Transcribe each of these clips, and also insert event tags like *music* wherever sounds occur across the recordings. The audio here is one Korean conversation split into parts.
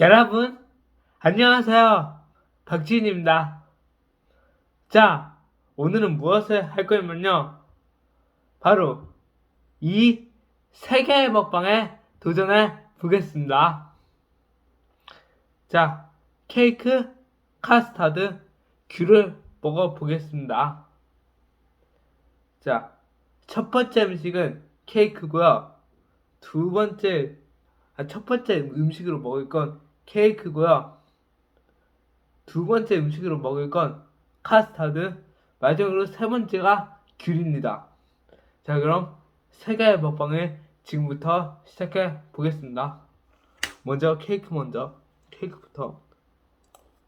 여러분, 안녕하세요. 박지인입니다. 자, 오늘은 무엇을 할 거냐면요. 바로 이세 개의 먹방에 도전해 보겠습니다. 자, 케이크, 카스타드, 귤을 먹어 보겠습니다. 자, 첫 번째 음식은 케이크고요. 두 번째, 아, 첫 번째 음식으로 먹을 건 케이크고요. 두 번째 음식으로 먹을 건 카스타드, 마지막으로 세 번째가 귤입니다. 자, 그럼 세 개의 먹방을 지금부터 시작해 보겠습니다. 먼저 케이크 먼저, 케이크부터.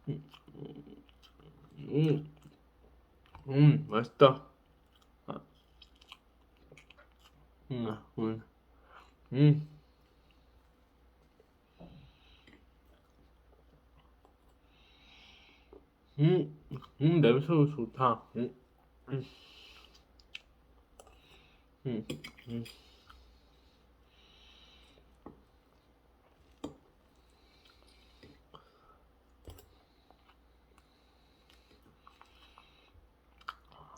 음, 음, 음 맛있다. 아. 음, 음, 음. 음, 음, 냄새도 좋다. 음, 음, 음, 음.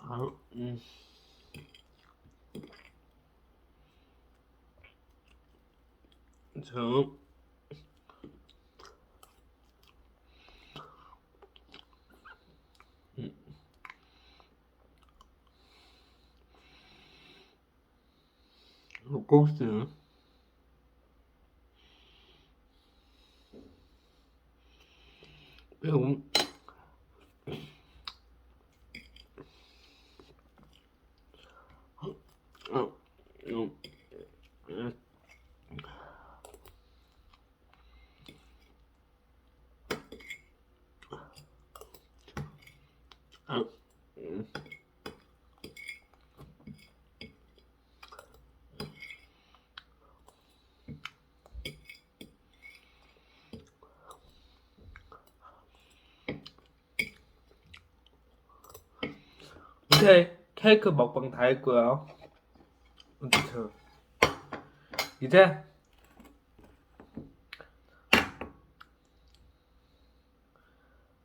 아, 음. 저, 꼭 지. 매운. 어, 음, 음. 아, 음. 오케이 케이크 먹방 다 했고요. 저, 이제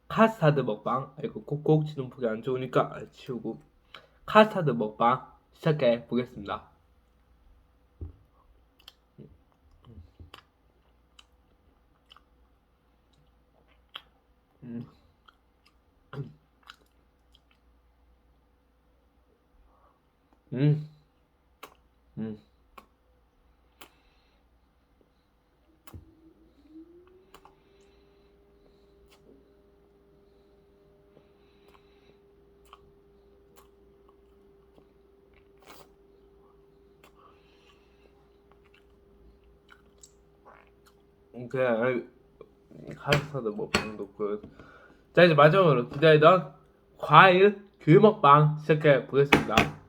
카스타드 먹방 이거 꼭꼭 치는 보기 안 좋으니까 치우고 카스타드 먹방 시작해 보겠습니다. 음. 음. 음. 오케이 카스타드 먹방도 끝. 자 이제 마지막으로 기다리던 과일 귤 먹방 시작해 보겠습니다.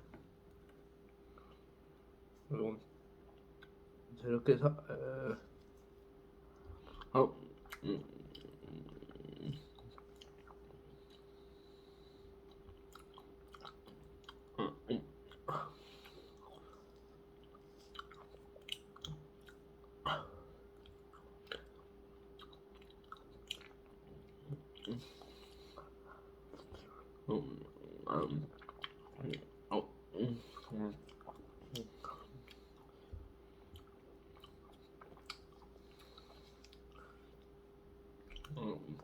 자, 이렇게 해서 에... 어, 음, 음, 음. 음, 음, 음, 어, 음, 음. 음.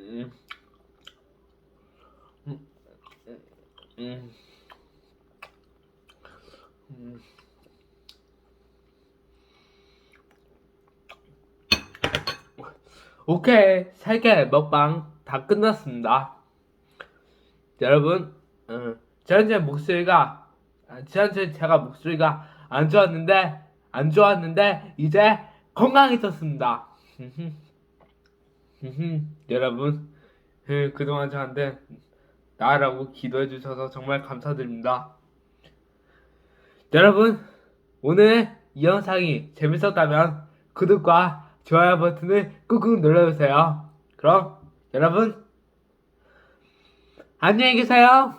음. 음. 음. 음. 오케이 세개 먹방 다 끝났습니다. 여러분, 어, 지난주에 목소리가 아, 지난주에 제가 목소리가 안 좋았는데 안 좋았는데 이제 건강해졌습니다. *laughs* 여러분 그, 그동안 저한테 나라고 기도해 주셔서 정말 감사드립니다. 여러분 오늘 이 영상이 재밌었다면 구독과 좋아요 버튼을 꾹꾹 눌러주세요. 그럼 여러분 안녕히 계세요.